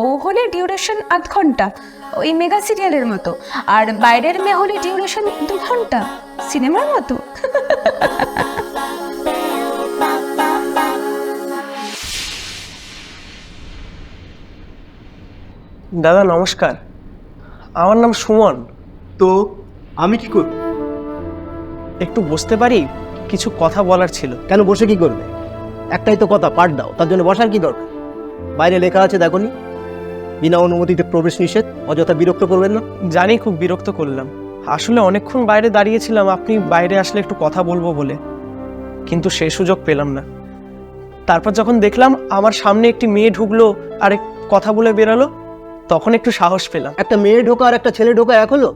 ও হলে ডিউরেশন আধ ঘণ্টা ওই মেগা সিরিয়ালের মতো। আর বাইরের মেয়ে হলে ডিউরেশন দু ঘণ্টা সিনেমার মতো। দাদা নমস্কার। আমার নাম সুমন। তো আমি কি করব? একটু বসতে পারি? কিছু কথা বলার ছিল। কেন বসে কি করবে? একটাই তো কথা পাঠ দাও। তার জন্য বসার কি দরকার? বাইরে লেখা আছে দেখনি? বিনা অনুমতিতে প্রবেশ নিষেধ? অযথা বিরক্ত করবেন না? জানি খুব বিরক্ত করলাম। আসলে অনেকক্ষণ বাইরে দাঁড়িয়েছিলাম আপনি বাইরে আসলে একটু কথা বলব বলে। কিন্তু সে সুযোগ পেলাম না। তারপর যখন দেখলাম আমার সামনে একটি মেয়ে ঢুকলো আর কথা বলে বেরালো তখন একটু সাহস পেলাম। একটা মেয়ে ঢোকা আর একটা ছেলে ঢোকা এক হলো?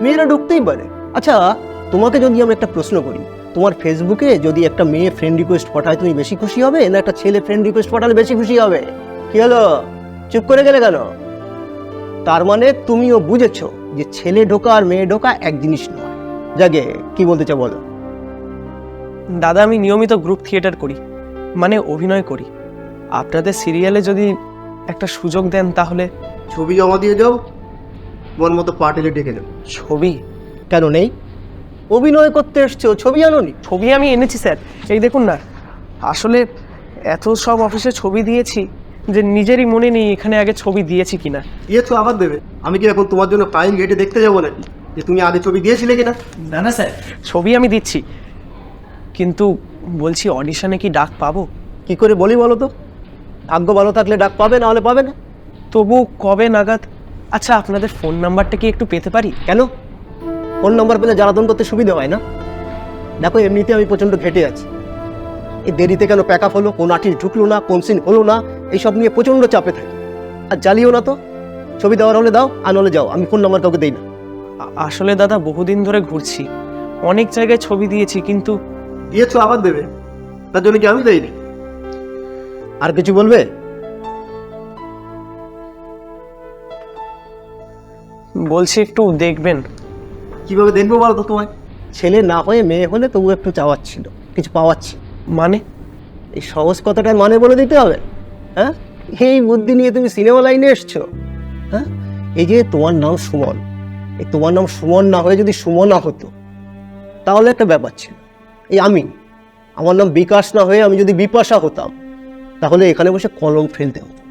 মেয়েরা ঢুকতেই পারে। আচ্ছা তোমাকে যদি আমি একটা প্রশ্ন করি তোমার ফেসবুকে যদি একটা মেয়ে ফ্রেন্ড রিকোয়েস্ট পাঠায় তুমি বেশি খুশি হবে? না একটা ছেলে ফ্রেন্ড রিকোয়েস্ট পাঠালে বেশি খুশি হবে? কি হলো? চুপ করে গেলে কেন? তার মানে তুমিও বুঝেছ যে ছেলে ঢোকা আর মেয়ে ঢোকা এক জিনিস নয়। যাকে কি বলতে চাও বলো? দাদা আমি নিয়মিত গ্রুপ থিয়েটার করি মানে অভিনয় করি। আপনাদের সিরিয়ালে যদি একটা সুযোগ দেন তাহলে? ছবি জমা দিয়ে যাও মন মতো পার্টিলে ডেকে নেব ছবি? কেন নেই? অভিনয় করতে এসছো ছবি আনোনি? ছবি আমি এনেছি স্যার। এই দেখুন না আসলে এত সব অফিসে ছবি দিয়েছি যে নিজেরই মনে নেই এখানে আগে ছবি দিয়েছি কিনা। দিয়েছ আবার দেবে। আমি কি এখন তোমার জন্য ফাইল গেটে দেখতে যাব নাকি? যে তুমি আগে ছবি দিয়েছিলে কিনা? না না স্যার। ছবি আমি দিচ্ছি। কিন্তু বলছি অডিশনে কি ডাক পাবো? কি করে বলি বলো তো? ভাগ্য ভালো থাকলে ডাক পাবে না হলে পাবে না। তবু কবে নাগাদ? আচ্ছা আপনাদের ফোন নাম্বারটা কি একটু পেতে পারি? কেন? ফোন নাম্বার পেলে জ্বালাতন করতে সুবিধা হয় না? দেখো এমনিতে আমি প্রচণ্ড ঘেটে আছি। এই দেরিতে কেন প্যাক আপ হলো? কোন আর্টিস্ট ঢুকলো না? কোন সিন হলো না? এইসব নিয়ে প্রচণ্ড চাপে থাকি। আর জ্বালিও না তো। ছবি দেওয়ার হলে দাও আর নাহলে যাও। আমি ফোন নাম্বার কাউকে দিই না। আসলে দাদা বহুদিন ধরে ঘুরছি। অনেক জায়গায় ছবি দিয়েছি কিন্তু দিয়েছ আবার দেবে। তার জন্য কি আমি দেইনি? আর কিছু বলবে? বলছি একটু দেখবেন। কীভাবে দেখব বলো তো তোমায়? ছেলে না হয়ে মেয়ে হলে তবু একটু চাওয়াচ্ছিল। কিছু পাওয়াচ্ছি। মানে? এই সহজ কথাটার মানে বলে দিতে হবে হ্যাঁ? এই বুদ্ধি নিয়ে তুমি সিনেমা লাইনে এসছো হ্যাঁ? এই যে তোমার নাম সুমন এই তোমার নাম সুমন না হয়ে যদি সুমনা হতো তাহলে একটা ব্যাপার ছিল। এই আমি আমার নাম বিকাশ না হয়ে আমি যদি বিপাশা হতাম তাহলে এখানে বসে কলম ফেলতে হতো।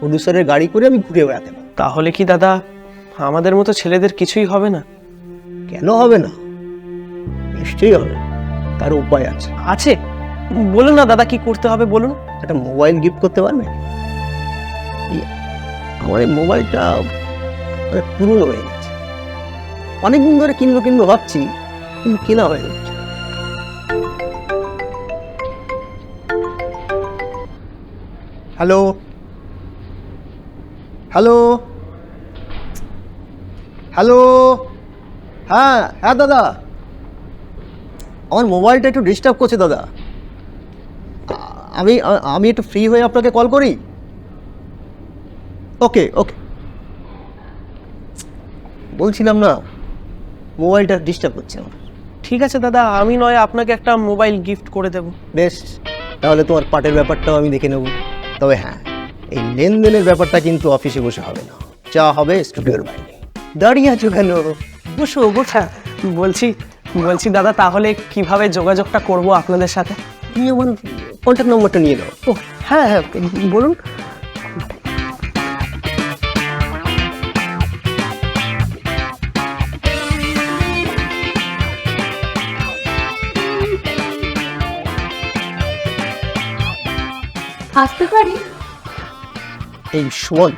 প্রডিউসারের গাড়ি করে আমি ঘুরে বেড়াতে পারতাম। তাহলে কি দাদা আমাদের মতো ছেলেদের কিছুই হবে না? কেন হবে না? নিশ্চয়ই হবে তার উপায় আছে। আছে? বলুন না দাদা কি করতে হবে বলুন। একটা মোবাইল গিফট করতে পারবে? আমার এই মোবাইলটা মানে পুরনো হয়ে গেছে। অনেকদিন ধরে কিনবো কিনবো ভাবছি কিন্তু কেনা হয়ে যাচ্ছে। হ্যালো? হ্যালো? হ্যালো? হ্যাঁ হ্যাঁ দাদা। আমার মোবাইলটা একটু ডিস্টার্ব করছে দাদা। আমি আমি একটু ফ্রি হয়ে আপনাকে কল করি? ওকে ওকে বলছিলাম না মোবাইলটা ডিস্টার্ব করছে আমার। ঠিক আছে দাদা আমি নয় আপনাকে একটা মোবাইল গিফট করে দেব। বেশ তাহলে তোমার পাটের ব্যাপারটাও আমি দেখে নেব। তবে হ্যাঁ এই লেনদেনের ব্যাপারটা কিন্তু অফিসে বসে হবে না। চা হবে স্টুডিওর বাইরে। দাঁড়িয়ে আছো কেন? বসো বসা বলছি বলছি দাদা তাহলে কীভাবে যোগাযোগটা করব আপনাদের সাথে? তুমি আমার কন্ট্যাক্ট নম্বরটা নিয়ে দাও ও হ্যাঁ হ্যাঁ বলুন। আসতে পারি? এই সুমন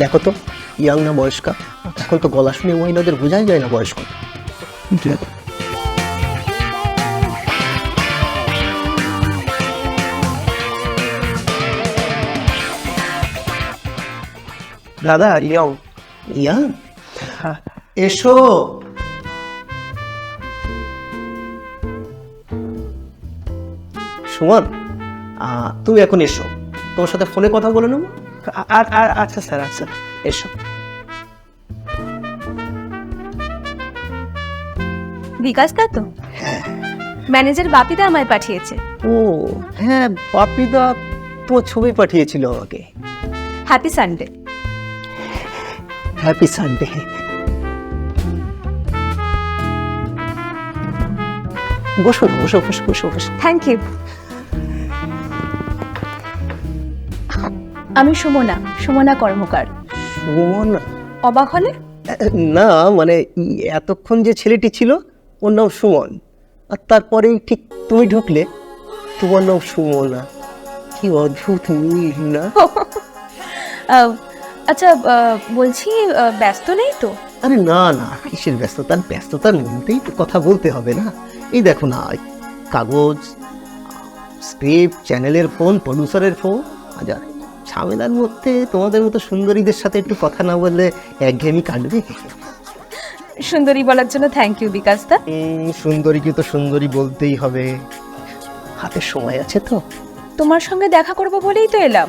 দেখো তো ইয়াং না বয়স্কা। এখন তো গলা শুনে মহিলাদের বোঝাই যায় না বয়স্ক দাদা ইয়ং ইয়াং? হ্যাঁ এসো। সুমন তুমি এখন এসো। তোমার সাথে ফোনে কথা বলে নেব? আর আর আচ্ছা স্যার আচ্ছা এসো। বিকাশ দা তো? ম্যানেজার বাপিদা আমায় পাঠিয়েছে। ও হ্যাঁ বাপিদা তো ছবি পাঠিয়েছিল আমাকে। Happy Sunday. Happy Sunday. বসো বসো বসো বসো বসো। থ্যাংক ইউ আমি সুমনা সুমনা কর্মকার। সুমন? অবাক হলে? না মানে এতক্ষণ যে ছেলেটি ছিল ওর নাম সুমন। আর তারপরেই ঠিক তুমি ঢুকলে তোমার নাম সুমনা। কি অদ্ভুত মিল না? আচ্ছা বলছি ব্যস্ত নেই তো? আরে না না কিসের ব্যস্ততার ব্যস্ততার মধ্যেই তো কথা বলতে হবে না। এই দেখো না কাগজ স্ক্রিপ্ট চ্যানেলের ফোন প্রডিউসারের ফোন হাজার ঝামেলার মধ্যে তোমাদের মতো সুন্দরীদের সাথে একটু কথা না বললে একঘেয়েমি কাটবে সুন্দরী বলার জন্য থ্যাংক ইউ বিকাশ দা সুন্দরীকে তো সুন্দরী বলতেই হবে। হাতে সময় আছে তো? তোমার সঙ্গে দেখা করব বলেই তো এলাম।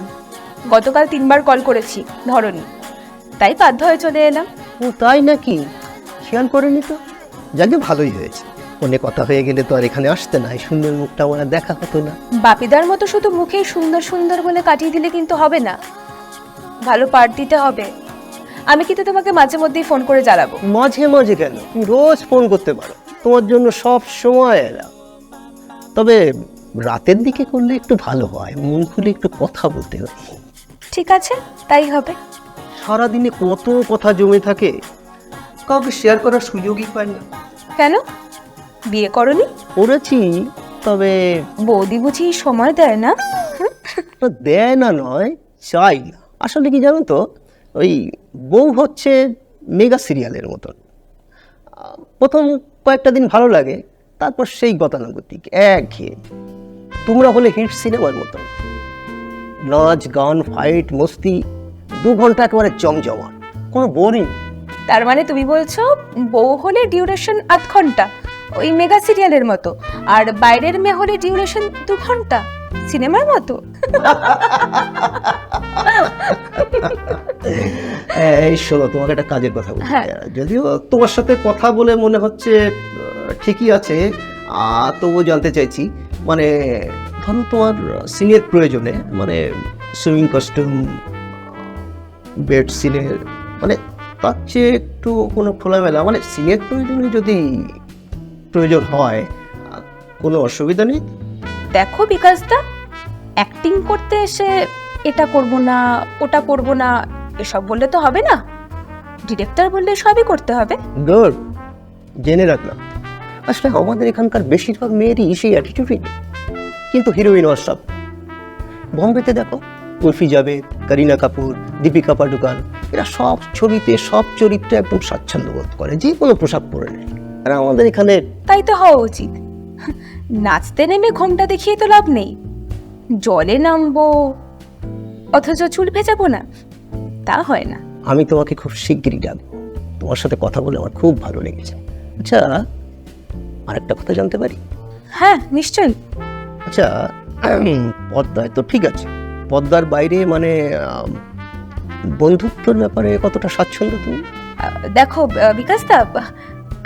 গতকাল তিনবার কল করেছি ধরনি। তাই বাধ্য হয়ে চলে এলাম। ও তাই নাকি? খেয়াল করেনি তো? যাকে ভালোই হয়েছে। ফোনে কথা হয়ে গেলে তো আর এখানে আসতে না এই সুন্দর মুখটা আর দেখা হতো না। বাপিদার মতো শুধু মুখেই সুন্দর সুন্দর বলে কাটিয়ে দিলে কিন্তু হবে না। ভালো পার্ট দিতে হবে। আমি কিন্তু তোমাকে মাঝে মধ্যেই ফোন করে জ্বালাবো মাঝে মাঝে কেন? তুমি রোজ ফোন করতে পারো। তোমার জন্য সব সময় এলাম। তবে রাতের দিকে করলে একটু ভালো হয় মন খুলে একটু কথা বলতে হয়। ঠিক আছে তাই হবে। সারাদিনে কত কথা জমে থাকে কাউকে শেয়ার করার সুযোগই পাই না। কেন? বিয়ে করনি? করেছি তবে বৌদি বুঝি সময় দেয় না? না দেয় না নয় চাই না। আসলে কি জানো তো ওই বউ হচ্ছে মেগা সিরিয়ালের মতন। প্রথম কয়েকটা দিন ভালো লাগে তারপর সেই গতানুগতিক এক ঘিয়ে তোমরা হলে হিট সিনেমার মতন। নাচ গান ফাইট মস্তি দু ঘণ্টা একেবারে জমজমা কোনো বোরিং তার মানে তুমি বলছো বউ হলে ডিউরেশন আধ ঘণ্টা ওই মেগা সিরিয়ালের মতো আর বাইরের মেয়ে হলে ডিউরেশন দু ঘণ্টা সিনেমার মতো। এই শোনো তোমাকে একটা কাজের কথা বলছি হ্যাঁ। যদিও তোমার সাথে কথা বলে মনে হচ্ছে ঠিকই আছে তবুও জানতে চাইছি মানে ধরো তোমার সিনের প্রয়োজনে মানে সুইমিং কস্টিউম বেড সিনের মানে তার চেয়ে একটু কোনো খোলামেলা মানে সিনের প্রয়োজনে যদি প্রয়োজন হয় কোনো অসুবিধা নেই? দেখো বিকাশদা অ্যাক্টিং করতে এসে এটা করব না ওটা করব না এসব বললে তো হবে না। ডিরেক্টর বললে সবই করতে হবে। গুড জেনে রাখলাম। আসলে আমাদের এখানকার বেশিরভাগ মেয়েরই সেই অ্যাটিটিউডই কিন্তু হিরোইন সব বম্বেতে দেখো উর্ফি জাভেদ করিনা কাপুর দীপিকা পাডুকান এরা সব ছবিতে সব চরিত্রে একদম স্বাচ্ছন্দ্য বোধ করে যে কোনো পোশাক পরে নেয়। আর আমাদের এখানে তাই তো হওয়া উচিত। নাচতে নেমে ঘোমটা দেখিয়ে তো লাভ নেই। জলে নামবো অথচ চুল ভেজাবো না। তা হয় না। আমি তোমাকে খুব শিগগিরই ডাকবো। তোমার সাথে কথা বলে আমার খুব ভালো লেগেছে। আচ্ছা আরেকটা কথা জানতে পারি? হ্যাঁ নিশ্চয়ই। আচ্ছা পদ্মায় তো ঠিক আছে। পদ্মার বাইরে মানে বন্ধুত্বর ব্যাপারে কতটা স্বাচ্ছন্দ্য তুমি? দেখো বিকাশ আহ,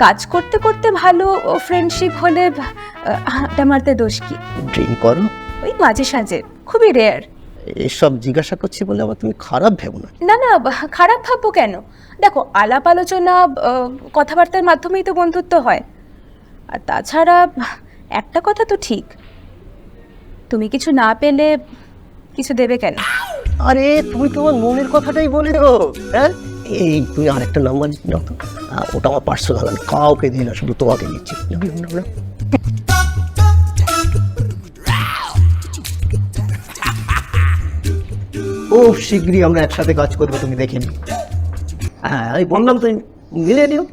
কাজ করতে করতে ভালো ফ্রেন্ডশিপ হলে হাঁটা মারতে দোষ কি? ড্রিঙ্ক করো। ওই মাঝে সাঝে খুবই রেয়ার এসব জিজ্ঞাসা করছি বলে আবার তুমি খারাপ ভেবো না? না না খারাপ ভাববো কেন? দেখো আলাপ আলোচনা কথাবার্তার মাধ্যমেই তো বন্ধুত্ব হয়। আর তাছাড়া একটা কথা তো ঠিক। তুমি কিছু না পেলে কিছু দেবে কেন? আরে তুমি তোমার মনের কথাটাই বলে দেবো হ্যাঁ? এই তুমি আরেকটা নাম্বার নাও তো। ওটা আমার পার্সোনাল আমি কাউকে দিই না শুধু তোমাকে দিচ্ছি। ও শীঘ্রই আমরা একসাথে কাজ করব তুমি দেখে নি হ্যাঁ আমি বললাম তুমি মিলে নিও।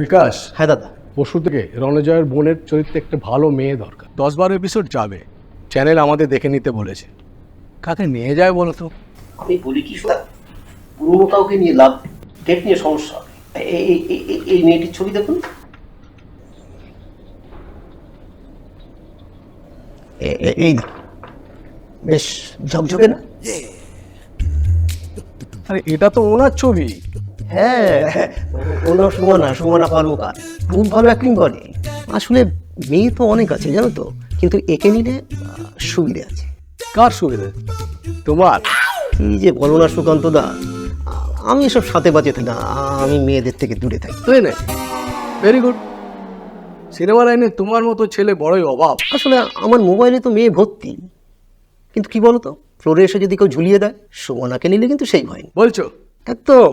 বিকাশ। হ্যাঁ দাদা। পরশু থেকে রণজয়ের বোনের চরিত্রে একটা ভালো মেয়ে দরকার। দশ বারো এপিসোড যাবে। চ্যানেল আমাদের দেখে নিতে বলেছে। কাকে নিয়ে যায় বলো তো? আমি বলি কি পুরোনো কাউকে নিয়ে লাভ ডেট নিয়ে সমস্যা এই- এই- এই- এই- এই মেয়েটির ছবি দেখুন। এই। বেশ ঝকঝকে না? আরে এটা তো ওনার ছবি। হ্যাঁ ওনার সুমনা সুমনা পালুকার খুব ভালো অ্যাক্টিং করে। আসলে মেয়ে তো অনেক আছে জানো তো? কিন্তু একে নিলে সুবিধে আছে। কার সুবিধে? তোমার? কি যে বলো না সুকান্ত দা আমি এসব সাথে বাঁচেতে না আমি মেয়েদের থেকে দূরে থাকি। তুই নে ভেরি গুড সিনেমা লাইনে তোমার মতো ছেলে বড়ই অভাব। আসলে আমার মোবাইলে তো মেয়ে ভর্তি। কিন্তু কি বলতো? ফ্লোরে এসে যদি কেউ ঝুলিয়ে দেয় সুমনাকে নিলে কিন্তু সেই হয় না বলছো? একদম।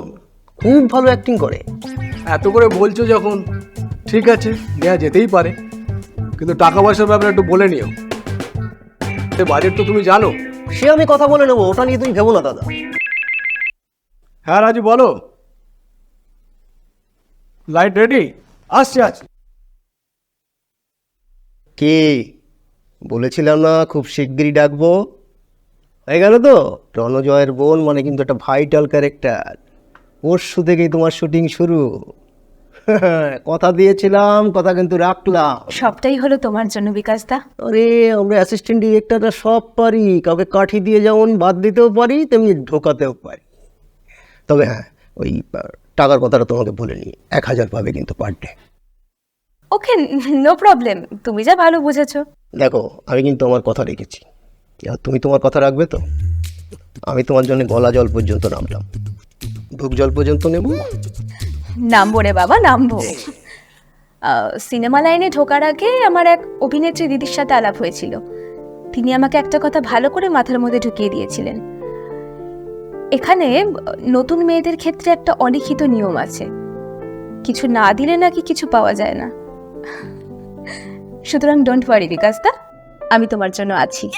খুব ভালো অ্যাক্টিং করে। এত করে বলছো যখন ঠিক আছে নেওয়া যেতেই পারে। কিন্তু টাকা পয়সার ব্যাপারে একটু বলে নিও। বাজেট তো তুমি জানো। সে আমি কথা বলে নেব ওটা নিয়ে তুমি ভেবো না দাদা। হ্যাঁ রাজু বলো। লাইট রেডি আসছি আজ কে? বলেছিলাম না খুব শিগগিরই ডাকবো। হয়ে গেল তো? রণজয়ের বোন মানে কিন্তু একটা ভাইটাল ক্যারেক্টার পরশু থেকেই তোমার শুটিং শুরু। কথা দিয়েছিলাম কথা কিন্তু রাখলাম। সবটাই হলো তোমার জন্য বিকাশদা আরে আমরা অ্যাসিস্ট্যান্ট ডিরেক্টররা সব পারি। কাউকে কাঠি দিয়ে যেমন বাদ দিতেও পারি তেমনি ঢোকাতেও পারি। তবে হ্যাঁ ওই টাকার কথাটা তোমাকে বলিনি এক হাজার পাবে কিন্তু per day okay no problem তুমি যা ভালো বুঝেছ। দেখো আমি কিন্তু আমার কথা রেখেছি। আর তুমি তোমার কথা রাখবে তো? আমি তোমার জন্য গলা জল পর্যন্ত নামলাম। বুক জল পর্যন্ত নেব? নামবো রে বাবা, নামবো। সিনেমা লাইনে ঢোকার আগে আমার এক অভিনেত্রী দিদির সাথে আলাপ হয়েছিল। তিনি আমাকে একটা কথা ভালো করে মাথার মধ্যে ঢুকিয়ে দিয়েছিলেন। এখানে নতুন মেয়েদের ক্ষেত্রে একটা অলিখিত নিয়ম আছে। কিছু না দিলে নাকি কিছু পাওয়া যায় না। সুতরাং ডোন্ট ওয়ারি বিকাশদা, আমি তোমার জন্য আছি।